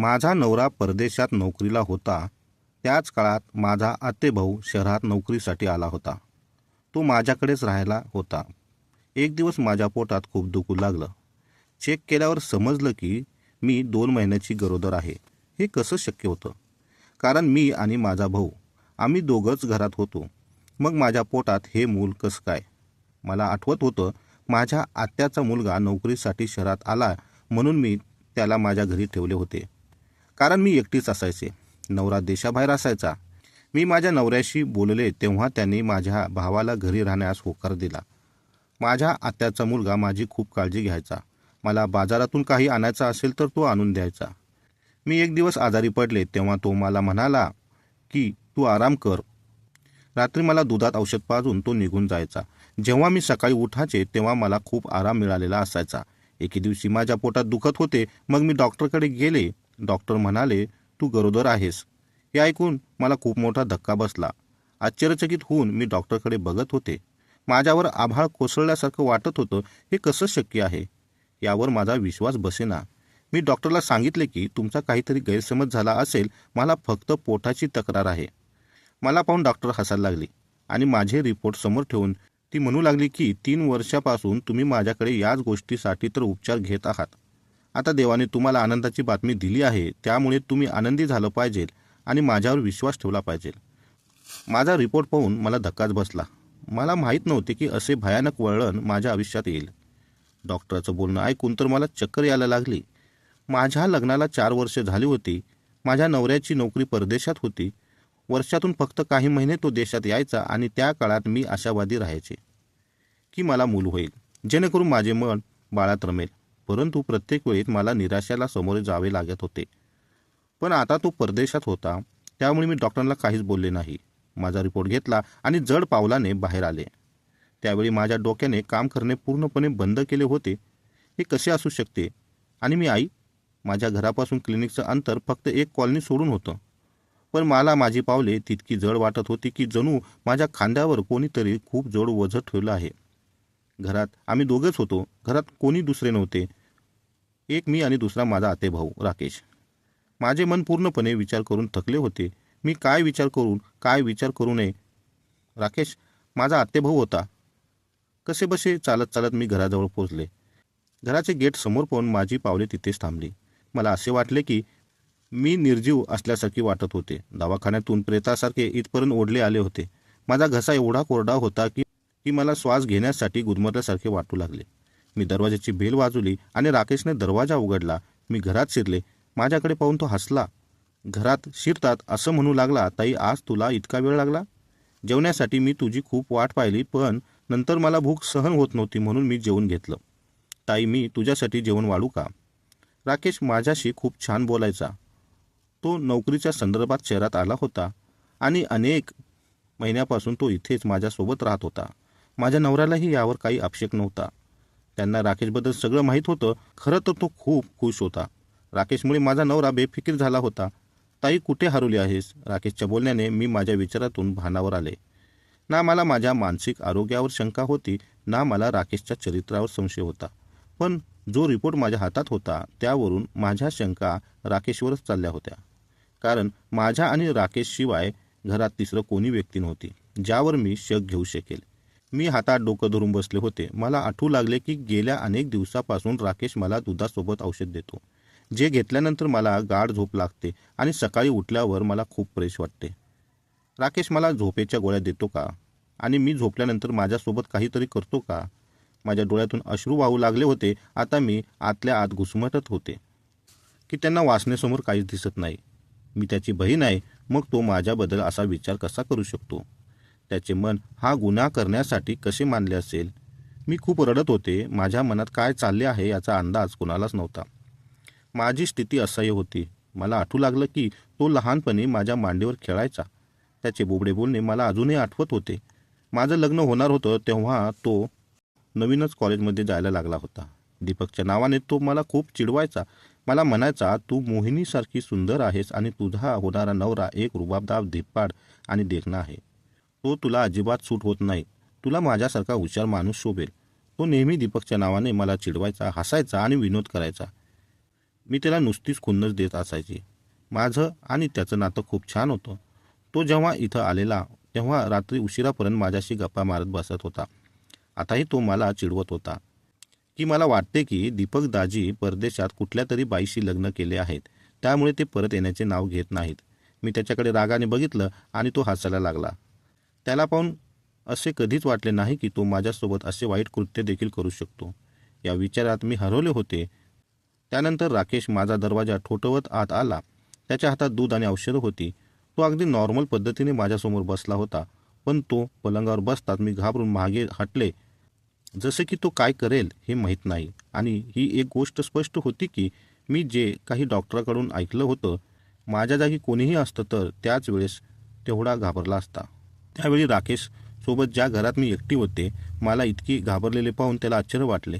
माझा नवरा परदेशात नोकरीला होता त्याच काळात माझा आतेभाऊ शहरात नोकरीसाठी आला होता. तो माझ्याकडेच राहायला होता. एक दिवस माझ्या पोटात खूप दुखू लागलं. चेक केल्यावर समजलं की मी दोन महिन्याची गरोदर आहे. हे कसं शक्य होतं? कारण मी आणि माझा भाऊ आम्ही दोघंच घरात होतो. मग माझ्या पोटात हे मूल कसं काय? मला आठवत होतं माझ्या आत्याचा मुलगा नोकरीसाठी शहरात आला म्हणून मी त्याला माझ्या घरी ठेवले होते. कारण मी एकटीच असायचे. नवरा देशाबाहेर असायचा. मी माझ्या नवऱ्याशी बोलले तेव्हा त्यांनी माझ्या भावाला घरी राहण्यास होकार दिला. माझ्या आत्याचा मुलगा माझी खूप काळजी घ्यायचा. मला बाजारातून काही आणायचं असेल तर तो आणून द्यायचा. मी एक दिवस आजारी पडले तेव्हा तो मला म्हणाला की तू आराम कर. रात्री मला दुधात औषध पाजून तो निघून जायचा. जेव्हा मी सकाळी उठायचे तेव्हा मला खूप आराम मिळालेला असायचा. एके दिवशी माझ्या पोटात दुखत होते. मग मी डॉक्टरकडे गेले. डॉक्टर म्हणाले तू गरोदर आहेस. हे ऐकून मला खूप मोठा धक्का बसला. आश्चर्यचकित होऊन मी डॉक्टरकडे बघत होते. माझ्यावर आभाळ कोसळल्यासारखं वाटत होतं हे कसं शक्य आहे? यावर माझा विश्वास बसेना. मी डॉक्टरला सांगितले की तुमचा काहीतरी गैरसमज झाला असेल मला फक्त पोटाची तक्रार आहे. मला पाहून डॉक्टर हसायला लागली आणि माझे रिपोर्ट समोर ठेवून ती म्हणू लागली की तीन वर्षापासून तुम्ही माझ्याकडे याच गोष्टीसाठी तर उपचार घेत आहात. आता देवाने तुम्हाला आनंदाची बातमी दिली आहे त्यामुळे तुम्ही आनंदी झालं पाहिजे आणि माझ्यावर विश्वास ठेवला पाहिजे. माझा रिपोर्ट पाहून मला धक्काच बसला. मला माहीत नव्हते की असे भयानक वळण माझ्या आयुष्यात येईल. डॉक्टरचं बोलणं ऐकून तर मला चक्कर यायला लागली. माझ्या लग्नाला चार वर्ष झाली होती. माझ्या नवऱ्याची नोकरी परदेशात होती. वर्षातून फक्त काही महिने तो देशात यायचा आणि त्या काळात मी आशावादी राहायचे. की मला मूल होईल. जेणेकरून माझे मन बाळात रमेल. परंतु प्रत्येक वेळेत मला निराशाला सामोरे जावे लागत होते. पण आता तो परदेशात होता त्यामुळे मी डॉक्टरांना काहीच बोलले नाही. माझा रिपोर्ट घेतला आणि जड पावलाने बाहेर आले. त्यावेळी माझ्या डोक्याने काम करणे पूर्णपणे बंद केले होते. हे कसे असू शकते? आणि मी आई माझ्या घरापासून क्लिनिकचं अंतर फक्त एक कॉलनी सोडून होतं. पण मला माझी पावले तितकी जड वाटत होती की जणू माझ्या खांद्यावर कोणीतरी खूप जड वजन ठेवलं आहे. घरात आम्ही दोघंच होतो. घरात कोणी दुसरे नव्हते. एक मी आणि दुसरा माझा आतेभाऊ राकेश. माझे मन पूर्णपणे विचार करून थकले होते. मी काय विचार करून काय विचार करू नये? राकेश माझा आतेभाऊ होता. कसे बसे चालत चालत मी घराजवळ पोचले घराचे गेट समोर पाहून माझी पावले तिथेच थांबली. मला असे वाटले की मी निर्जीव असल्यासारखे वाटत होते. दवाखान्यातून प्रेतासारखे इथपर्यंत ओढले आले होते. माझा घसा एवढा कोरडा होता की की मला श्वास घेण्यासाठी गुदमरल्यासारखे वाटू लागले. मी दरवाजाची बेल वाजवली आणि राकेशने दरवाजा उघडला. मी घरात शिरले. माझ्याकडे पाहून तो हसला. घरात शिरतात असं म्हणू लागला ताई आज तुला इतका वेळ लागला? जेवण्यासाठी मी तुझी खूप वाट पाहिली पण नंतर मला भूक सहन होत नव्हती म्हणून मी जेवून घेतलं. ताई मी तुझ्यासाठी जेवण वाढू का? राकेश माझ्याशी खूप छान बोलायचा. तो नोकरीच्या संदर्भात शहरात आला होता आणि अनेक महिन्यापासून तो इथेच माझ्यासोबत राहत होता. माझ्या नवऱ्यालाही यावर काही आक्षेप नव्हता. त्यांना राकेशबद्दल सगळं माहीत होतं खरं तर तो खूप खुश होता. राकेशमुळे माझा नवरा बेफिकीर झाला होता. ताई कुठे हरवली आहेस? राकेशच्या बोलण्याने मी माझ्या विचारातून भानावर आले. ना मला माझ्या मानसिक आरोग्यावर शंका होती ना मला राकेशच्या चरित्रावर संशय होता. पण जो रिपोर्ट माझ्या हातात होता त्यावरून माझ्या शंका राकेशवरच चालल्या होत्या. कारण माझ्या आणि राकेशशिवाय घरात तिसरं कोणी व्यक्ती नव्हती ज्यावर मी शक घेऊ शकेल. मी हातात डोकं धरून बसले होते. मला आठवू लागले की गेल्या अनेक दिवसापासून राकेश मला दुधासोबत औषध देतो. जे घेतल्यानंतर मला गाढ झोप लागते आणि सकाळी उठल्यावर मला खूप फ्रेश वाटते. राकेश मला झोपेच्या गोळ्या देतो का? आणि मी झोपल्यानंतर माझ्यासोबत काहीतरी करतो का? माझ्या डोळ्यातून अश्रू वाहू लागले होते. आता मी आतल्या आत घुसमटत होते. की त्यांना वाचण्यासमोर काहीच दिसत नाही. मी त्याची बहीण आहे. मग तो माझ्याबद्दल असा विचार कसा करू शकतो? त्याचे मन हा गुन्हा करण्यासाठी कसे मानले असेल? मी खूप रडत होते. माझ्या मनात काय चालले आहे याचा अंदाज कोणालाच नव्हता. माझी स्थिती असह्य होती. मला आठवू लागलं की तो लहानपणी माझ्या मांडीवर खेळायचा. त्याचे बोबडे बोलणे मला अजूनही आठवत होते. माझं लग्न होणार होतं तेव्हा तो नवीनच कॉलेजमध्ये जायला लागला होता. दीपकच्या नावाने तो मला खूप चिडवायचा. मला म्हणायचा तू मोहिनीसारखी सुंदर आहेस आणि तुझा होणारा नवरा एक रुबाबदाब धिप्पाड आणि देखणा आहे. तो तुला अजिबात सूट होत नाही. तुला माझ्यासारखा हुशार माणूस शोभेल. तो नेहमी दीपकच्या नावाने मला चिडवायचा हसायचा आणि विनोद करायचा. मी त्याला नुसतीच खुन्नस देत असायची. माझं आणि त्याचं नातं खूप छान होतं. तो जेव्हा इथं आलेला तेव्हा रात्री उशिरापर्यंत माझ्याशी गप्पा मारत बसत होता. आताही तो मला चिडवत होता. की मला वाटते की दीपक दाजी परदेशात कुठल्या तरी बाईशी लग्न केले आहेत. त्यामुळे ते परत येण्याचे नाव घेत नाहीत. मी त्याच्याकडे रागाने बघितलं आणि तो हसायला लागला. त्याला पाहून असे कधीच वाटले नाही की तो माझ्यासोबत असे वाईट कृत्य देखील करू शकतो. या विचारात मी हरवले होते. त्यानंतर राकेश माझा दरवाजा ठोठवत आत आला. त्याच्या हातात दूध आणि औषधं होती. तो अगदी नॉर्मल पद्धतीने माझ्यासमोर बसला होता. पण तो पलंगावर बसतात मी घाबरून मागे हटले. जसे की तो काय करेल हे माहीत नाही. आणि ही एक गोष्ट स्पष्ट होती की मी जे काही डॉक्टराकडून ऐकलं होतं माझ्या जागी कोणीही असतं तर त्याच वेळेस तेवढा घाबरला असता. त्यावेळी राकेश सोबत ज्या घरात मी एकटी होते मला इतकी घाबरलेले पाहून त्याला आश्चर्य वाटले.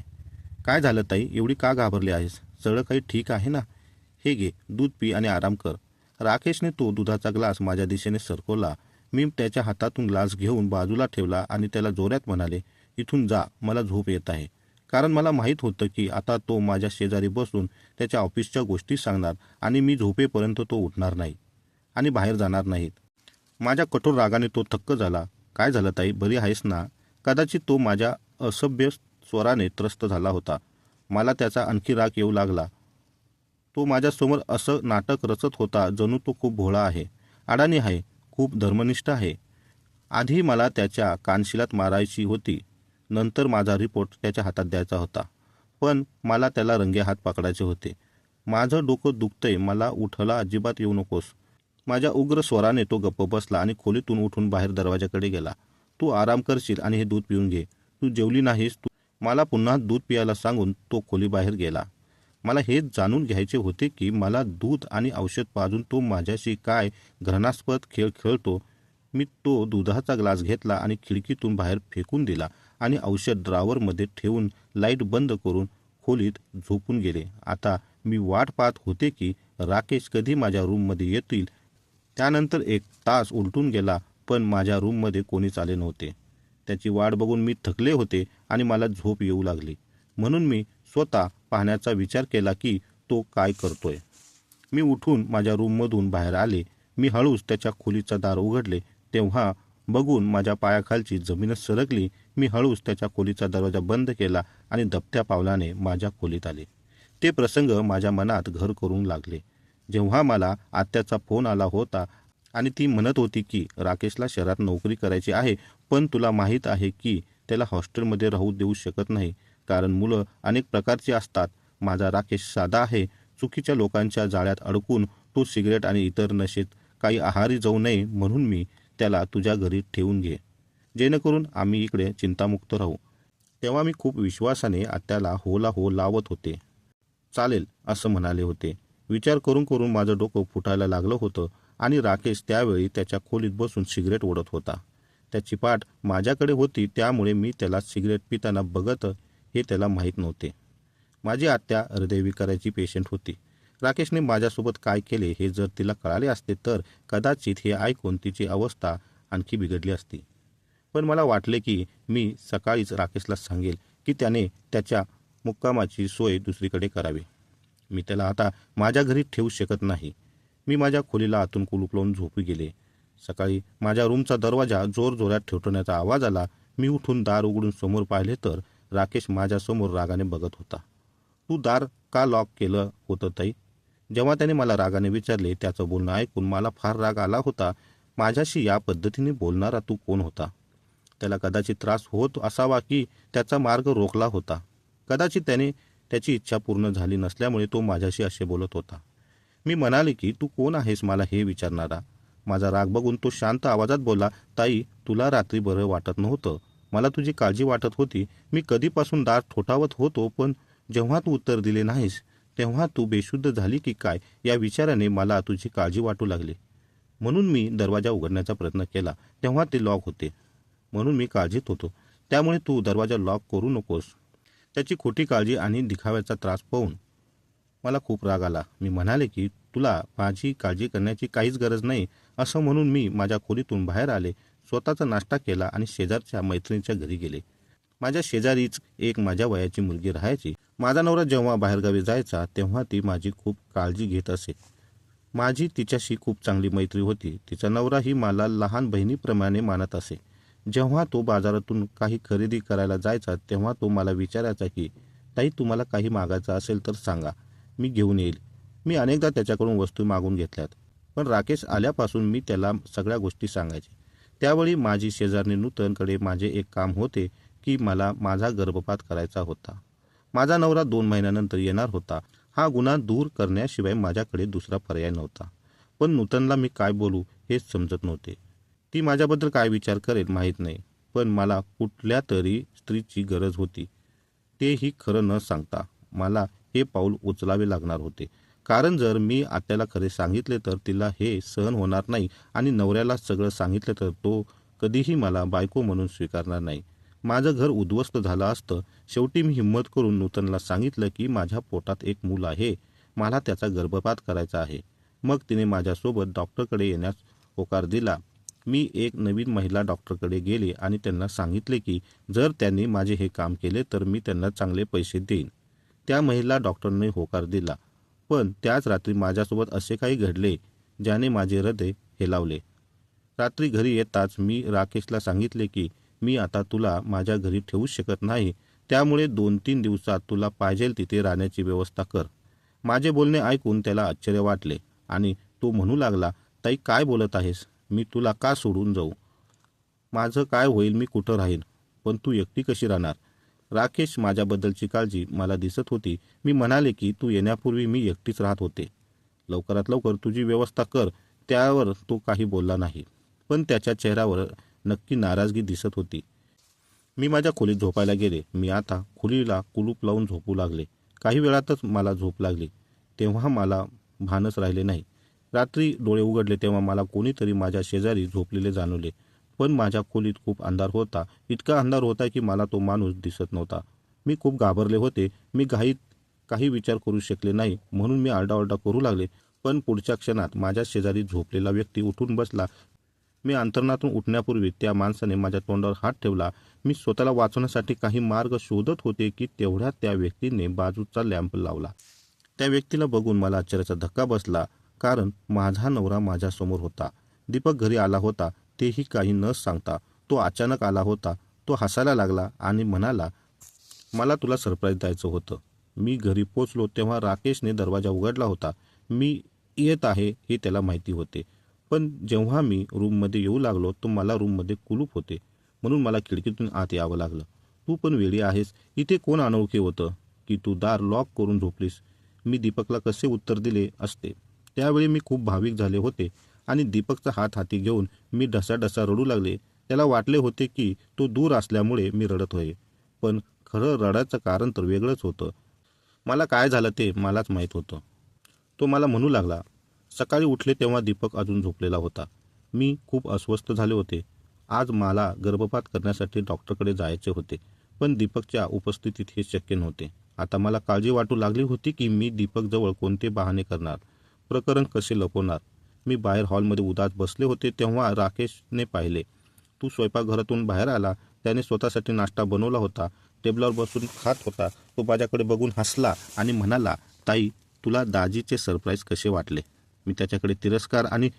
काय झालं ताई? एवढी का घाबरली आहेस? सगळं काही ठीक आहे ना? हे घे दूध पी आणि आराम कर. राकेशने तो दुधाचा ग्लास माझ्या दिशेने सरकवला. मी त्याच्या हातातून ग्लास घेऊन बाजूला ठेवला आणि त्याला जोऱ्यात म्हणाले इथून जा मला झोप येत आहे. कारण मला माहीत होतं की आता तो माझ्या शेजारी बसून त्याच्या ऑफिसच्या गोष्टी सांगणार आणि मी झोपेपर्यंत तो उठणार नाही आणि बाहेर जाणार नाहीत. माझ्या कठोर रागाने तो थक्क झाला. काय झालं ताई? बरी आहेस ना? कदाचित तो माझ्या असभ्य स्वराने त्रस्त झाला होता. मला त्याचा आणखी राग येऊ लागला. तो माझ्यासमोर असं नाटक रचत होता जणू तो खूप भोळा आहे. अडाणी आहे. खूप धर्मनिष्ठ आहे. आधी मला त्याच्या कानशिलात मारायची होती. नंतर माझा रिपोर्ट त्याच्या हातात द्यायचा होता. पण मला त्याला रंगे हात पकडायचे होते. माझं डोकं दुखतंय. मला उठला अजिबात येऊ नकोस. माझ्या उग्र स्वराने तो गप्प बसला आणि खोलीतून उठून बाहेर दरवाजाकडे गेला. तू आराम करशील आणि हे दूध पिऊन घे. तू जेवली नाहीस तू मला पुन्हा दूध पियाला सांगून तो खोलीबाहेर गेला. मला हेच जाणून घ्यायचे होते की मला दूध आणि औषध पाजून तो माझ्याशी काय घृणास्पद खेळ खेळतो. मी तो दुधाचा ग्लास घेतला आणि खिडकीतून बाहेर फेकून दिला आणि औषध ड्रावरमध्ये ठेवून लाइट बंद करून खोलीत झोपून गेले. आता मी वाट पाहत होते की राकेश कधी माझ्या रूममध्ये येतील त्यानंतर एक तास उलटून गेला पण माझ्या रूममध्ये कोणीच आले नव्हते. त्याची वाट बघून मी थकले होते आणि मला झोप येऊ लागली. म्हणून मी स्वतः पाहण्याचा विचार केला की तो काय करतोय. मी उठून माझ्या रूममधून बाहेर आले. मी हळूच त्याच्या खोलीचं दार उघडले. तेव्हा बघून माझ्या पायाखालची जमीनच सरकली. मी हळूच त्याच्या खोलीचा दरवाजा बंद केला आणि दबत्या पावलाने माझ्या खोलीत आले. ते प्रसंग माझ्या मनात घर करून लागले. जेव्हा मला आत्याचा फोन आला होता आणि ती म्हणत होती की राकेशला शहरात नोकरी करायची आहे पण तुला माहीत आहे की त्याला हॉस्टेलमध्ये राहू देऊ शकत नाही. कारण मुलं अनेक प्रकारची असतात. माझा राकेश साधा आहे. चुकीच्या लोकांच्या जाळ्यात अडकून तो सिगरेट आणि इतर नशेत काही आहारी जाऊ नये म्हणून मी त्याला तुझ्या घरी ठेवून घे. जेणेकरून आम्ही इकडे चिंतामुक्त राहू. तेव्हा मी खूप विश्वासाने आत्याला होला हो लावत होते. चालेल असं म्हणाले होते. विचार करून करून माझं डोकं फुटायला लागलं होतं आणि राकेश त्यावेळी त्याच्या खोलीत बसून सिगरेट ओढत होता. त्याची पाठ माझ्याकडे होती त्यामुळे मी त्याला सिगरेट पिताना बघत हे त्याला माहीत नव्हते. माझी आत्या हृदयविकाराची पेशंट होती. राकेशने माझ्यासोबत काय केले हे जर तिला कळाले असते तर कदाचित हे ऐकून तिची अवस्था आणखी बिघडली असती. पण मला वाटले की मी सकाळीच राकेशला सांगेल की त्याने त्याच्या मुक्कामाची सोय दुसरीकडे करावी. मी त्याला आता माझ्या घरी ठेवू शकत नाही. मी माझ्या खोलीला आतून कुलूप लावून झोपी गेले. सकाळी माझ्या रूमचा दरवाजा जोरजोरात ठेवण्याचा आवाज आला. मी उठून दार उघडून समोर पाहिले तर राकेश माझ्यासमोर रागाने बघत होता. तू दार का लॉक केलं होतं ताई? जेव्हा त्याने मला रागाने विचारले त्याचं बोलणं ऐकून मला फार राग आला होता. माझ्याशी या पद्धतीने बोलणारा तू कोण होता? त्याला कदाचित त्रास होत असावा की त्याचा मार्ग रोखला होता. कदाचित त्याने त्याची इच्छा पूर्ण झाली नसल्यामुळे तो माझ्याशी असे बोलत होता. मी म्हणाले की तू कोण आहेस मला हे विचारणारा? माझा राग बघून तो शांत आवाजात बोलला ताई तुला रात्री बरं वाटत नव्हतं. मला तुझी काळजी वाटत होती. मी कधीपासून दार ठोठावत होतो पण जेव्हा तू उत्तर दिले नाहीस तेव्हा तू बेशुद्ध झाली की काय? या विचाराने मला तुझी काळजी वाटू लागली. म्हणून मी दरवाजा उघडण्याचा प्रयत्न केला. तेव्हा ते लॉक होते. म्हणून मी काळजीत होतो. त्यामुळे तू दरवाजा लॉक करू नकोस. त्याची खोटी काळजी आणि दिखाव्याचा त्रास पाहून मला खूप राग आला. मी म्हणाले की तुला माझी काळजी करण्याची काहीच गरज नाही असं म्हणून मी माझ्या खोलीतून बाहेर आले. स्वतःचा नाश्ता केला आणि शेजारच्या मैत्रिणीच्या घरी गेले. माझ्या शेजारीच एक माझ्या वयाची मुलगी राहायची. माझा नवरा जेव्हा बाहेरगावी जायचा तेव्हा ती माझी खूप काळजी घेत असे. माझी तिच्याशी खूप चांगली मैत्री होती. तिचा नवराही मला लहान बहिणीप्रमाणे मानत असे. जेव्हा तो बाजारातून काही खरेदी करायला जायचा तेव्हा तो मला विचारायचा की ताई तुम्हाला काही मागायचं असेल तर सांगा. मी घेऊन येईल. मी अनेकदा त्याच्याकडून वस्तू मागून घेतल्यात पण राकेश आल्यापासून मी त्याला सगळ्या गोष्टी सांगायचे. त्यावेळी माझी शेजारणी नूतनकडे माझे एक काम होते की मला माझा गर्भपात करायचा होता. माझा नवरा दोन महिन्यानंतर येणार होता. हा गुन्हा दूर करण्याशिवाय माझ्याकडे दुसरा पर्याय नव्हता. पण नूतनला मी काय बोलू हेच समजत नव्हते. ती माझ्याबद्दल काय विचार करेल माहीत नाही पण मला कुठल्या तरी स्त्रीची गरज होती. तेही खरं न सांगता मला हे पाऊल उचलावे लागणार होते. कारण जर मी आत्याला खरे सांगितले तर तिला हे सहन होणार नाही आणि नवऱ्याला सगळं सांगितलं तर तो कधीही मला बायको म्हणून स्वीकारणार नाही. माझं घर उद्ध्वस्त झालं असतं. शेवटी मी हिंमत करून नूतनला सांगितलं की माझ्या पोटात एक मूल आहे. मला त्याचा गर्भपात करायचा आहे. मग तिने माझ्यासोबत डॉक्टरकडे येण्यास होकार दिला. मी एक नवीन महिला डॉक्टरकडे गेले आणि त्यांना सांगितले की जर त्यांनी माझे हे काम केले तर मी त्यांना चांगले पैसे देईन. त्या महिला डॉक्टरने होकार दिला. पण त्याच रात्री माझ्यासोबत असे काही घडले ज्याने माझे हृदय हेलावले. रात्री घरी येताच मी राकेशला सांगितले की मी आता तुला माझ्या घरी ठेवू शकत नाही. त्यामुळे दोन तीन दिवसात तुला पाहिजेल तिथे राहण्याची व्यवस्था कर. माझे बोलणे ऐकून त्याला आश्चर्य वाटले आणि तो म्हणू लागला ताई काय बोलत आहेस? मी तुला का सोडून जाऊ? माझं काय होईल मी कुठं राहीन? पण तू एकटी कशी राहणार? राकेश माझ्याबद्दलची काळजी मला दिसत होती. मी म्हणाले की तू येण्यापूर्वी मी एकटीच राहत होते. लवकरात लवकर तुझी व्यवस्था कर. त्यावर तो काही बोलला नाही. पण त्याच्या चेहऱ्यावर नक्की नाराजगी दिसत होती. मी माझ्या खोलीत झोपायला गेले. मी आता खोलीला कुलूप लावून झोपू लागले. काही वेळातच मला झोप लागली. तेव्हा मला भानच राहिले नाही. रात्री डोळे उघडले तेव्हा मला कोणीतरी माझ्या शेजारी झोपलेले जाणवले. पण माझ्या खोलीत खूप अंधार होता. इतका अंधार होता की मला तो माणूस दिसत नव्हता. मी खूप घाबरले होते. मी घाईत काही विचार करू शकले नाही. म्हणून मी आरडाओरडा करू लागले. पण पुढच्या क्षणात माझ्या शेजारी झोपलेला व्यक्ती उठून बसला. मी अंतरणातून उठण्यापूर्वी त्या माणसाने माझ्या तोंडावर हात ठेवला. मी स्वतःला वाचवण्यासाठी काही मार्ग शोधत होते की तेवढ्यात त्या व्यक्तीने बाजूचा लॅम्प लावला. त्या व्यक्तीला बघून मला आश्चर्याचा धक्का बसला. कारण माझा नवरा माझ्यासमोर होता. दीपक घरी आला होता तेही काही न सांगता. तो अचानक आला होता तो हसायला लागला आणि म्हणाला मला तुला सरप्राईज द्यायचं होतं. मी घरी पोचलो तेव्हा राकेशने दरवाजा उघडला होता. मी येत आहे हे त्याला माहिती होते. पण जेव्हा मी रूममध्ये येऊ लागलो तर मला रूममध्ये कुलूप होते. म्हणून मला खिडकीतून आत यावं लागलं. तू पण वेळी आहेस. इथे कोण अनोळखी होतं? की तू दार लॉक करून झोपलीस? मी दीपकला कसे उत्तर दिले असते. त्यावेळी मी खूप भाविक झाले होते आणि दीपकचा हात हाती घेऊन मी ढसाढसा रडू लागले. त्याला वाटले होते की तो दूर असल्यामुळे मी रडत होय पण खरं रडायचं कारण तर वेगळंच होतं. मला काय झालं ते मलाच माहीत होतं. तो मला म्हणू लागला सकाळी उठले तेव्हा दीपक अजून झोपलेला होता. मी खूप अस्वस्थ झाले होते. आज मला गर्भपात करण्यासाठी डॉक्टरकडे जायचे होते पण दीपकच्या उपस्थितीत हे शक्य नव्हते. आता मला काळजी वाटू लागली होती की मी दीपकजवळ कोणते बहाणे करणार. प्रकरण कसे लपवणार? मी बाहेर हॉलमध्ये उदास बसले होते तेव्हा राकेशने पाहिले. तू स्वयंपाकघरातून बाहेर आला. त्याने स्वतःसाठी नाश्ता बनवला होता. टेबलावर बसून खात होता. तो माझ्याकडे बघून हसला आणि म्हणाला ताई तुला दाजीचे सरप्राईज कसे वाटले मी त्याच्याकडे तिरस्कार आणि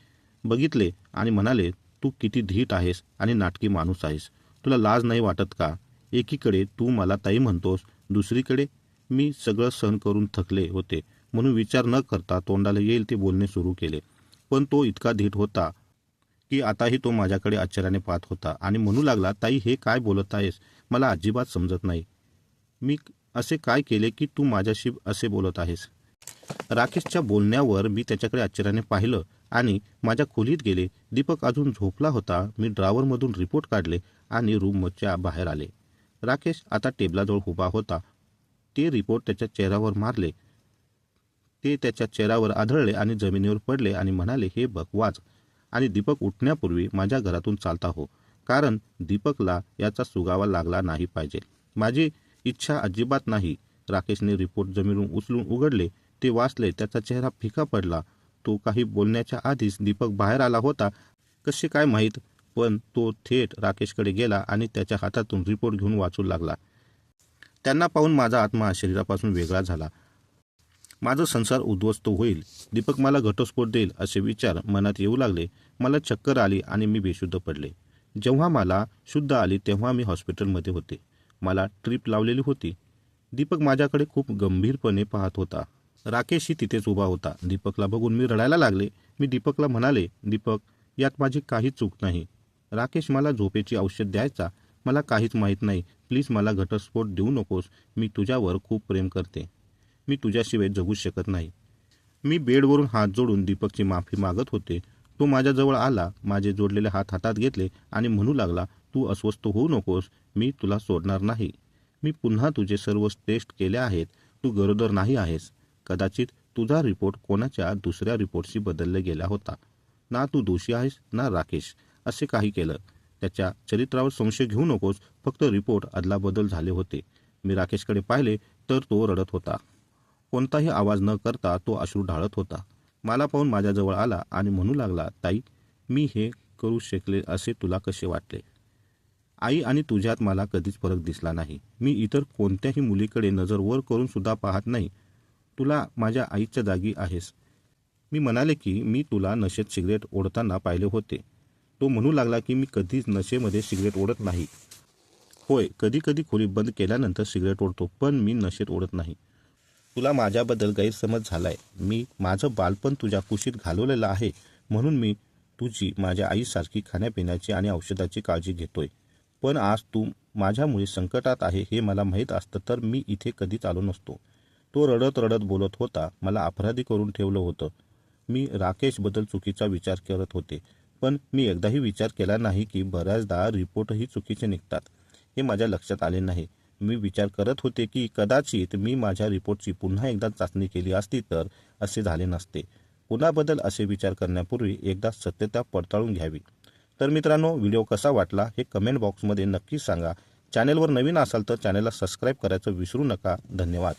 बघितले आणि म्हणाले तू किती धीट आहेस आणि नाटकी माणूस आहेस. तुला लाज नाही वाटत का? एकीकडे तू मला ताई म्हणतोस दुसरीकडे मी सगळं सहन करून थकले होते. म्हणून विचार न करता तोंडाला येईल ते बोलणे सुरू केले. पण तो इतका धीट होता की आताही तो माझ्याकडे आश्चर्याने पाहत होता आणि म्हणू लागला ताई हे काय बोलत आहेस? मला अजिबात समजत नाही. मी असे काय केले की तू माझ्याशी असे बोलत आहेस राकेशच्या बोलण्यावर मी त्याच्याकडे आश्चर्याने पाहिलं आणि माझ्या खोलीत गेले. दीपक अजून झोपला होता. मी ड्रावरमधून रिपोर्ट काढले आणि रूमच्या बाहेर आले. राकेश आता टेबलाजवळ उभा होता. ते रिपोर्ट त्याच्या चेहऱ्यावर मारले. ते त्याच्या चेहऱ्यावर आढळले आणि जमिनीवर पडले आणि म्हणाले हे बघ वाच. आणि दीपक उठण्यापूर्वी माझ्या घरातून चालता हो कारण दीपकला याचा सुगावा लागला नाही पाहिजे. माझी इच्छा अजिबात नाही. राकेशने रिपोर्ट जमिनीवरून उचलून उघडले. ते वाचले त्याचा चेहरा फिका पडला. तो काही बोलण्याच्या आधीच दीपक बाहेर आला होता. कसे काय माहीत? पण तो थेट राकेशकडे गेला आणि त्याच्या हातातून रिपोर्ट घेऊन वाचू लागला. त्यांना पाहून माझा आत्मा शरीरापासून वेगळा झाला. माझा संसार उद्ध्वस्त होईल. दीपक मला घटस्फोट देईल असे विचार मनात येऊ लागले. मला चक्कर आली आणि मी बेशुद्ध पडले. जेव्हा मला शुद्ध आली तेव्हा मी हॉस्पिटलमध्ये होते. मला ट्रीप लावलेली होती. दीपक माझ्याकडे खूप गंभीरपणे पाहत होता. राकेशही तिथेच उभा होता. दीपकला बघून मी रडायला लागले. मी दीपकला म्हणाले दीपक यात माझी काहीच चूक नाही. राकेश मला झोपेची औषध द्यायचा. मला काहीच माहीत नाही. प्लीज मला घटस्फोट देऊ नकोस. मी तुझ्यावर खूप प्रेम करते. मी तुझ्याशिवाय जगू शकत नाही. मी बेडवरून हात जोडून दीपकची माफी मागत होते. तो माझ्याजवळ आला माझे जोडलेले हात हातात घेतले आणि म्हणू लागला तू अस्वस्थ होऊ नकोस मी तुला सोडणार नाही. मी पुन्हा तुझे सर्व टेस्ट केले आहेत. तू गरोदर नाही आहेस. कदाचित तुझा रिपोर्ट कोणाच्या दुसऱ्या रिपोर्टशी बदलला गेला होता. ना तू दोषी आहेस ना राकेश. असे काही केलं. त्याच्या चरित्रावर संशय घेऊ नकोस फक्त रिपोर्ट अदलाबदल झाले होते. मी राकेशकडे पाहिले तर तो रडत होता. कोणताही आवाज न करता तो अश्रू ढाळत होता. मला पाहून माझ्याजवळ आला आणि म्हणू लागला ताई मी हे करू शकले असे तुला कसे वाटले? आई आणि तुझ्यात मला कधीच फरक दिसला नाही. मी इतर कोणत्याही मुलीकडे नजर वर करून सुद्धा पाहत नाही. तुला माझ्या आईच्या जागी आहेस. मी म्हणाले की मी तुला नशेत सिगरेट ओढताना पाहिले होते. तो म्हणू लागला की मी कधीच नशेमध्ये सिगरेट ओढत नाही. होय कधी कधी खोली बंद केल्यानंतर सिगरेट ओढतो पण मी नशेत ओढत नाही. तुला माझ्याबद्दल गैरसमज झालाय. मी माझं बालपण तुझ्या कुशीत घालवलेलं आहे म्हणून मी तुझी माझ्या आईसारखी खाण्यापिण्याची आणि औषधाची काळजी घेतोय. पण आज तू माझ्यामुळे संकटात आहे हे मला माहीत असतं तर मी इथे कधीच आलो नसतो. तो रडत रडत बोलत होता. मला अपराधी करून ठेवलं होतं. मी राकेशबद्दल चुकीचा विचार करत होते. पण मी एकदाही विचार केला नाही की बऱ्याचदा रिपोर्टही चुकीचे निघतात. हे माझ्या लक्षात आले नाही. मी विचार करत होते की कदाचित मी माझ्या रिपोर्टची पुन्हा एकदा चाचणी केली असती तर असे झाले नसते. पुन्हा असे विचार करण्यापूर्वी एकदा सत्यता पडताळून घ्यावी. तर मित्रांनो व्हिडिओ कसा वाटला हे कमेंट बॉक्समध्ये नक्की सांगा. चॅनेलवर नवीन असाल तर चॅनेलला सबस्क्राईब करायचं विसरू नका. धन्यवाद.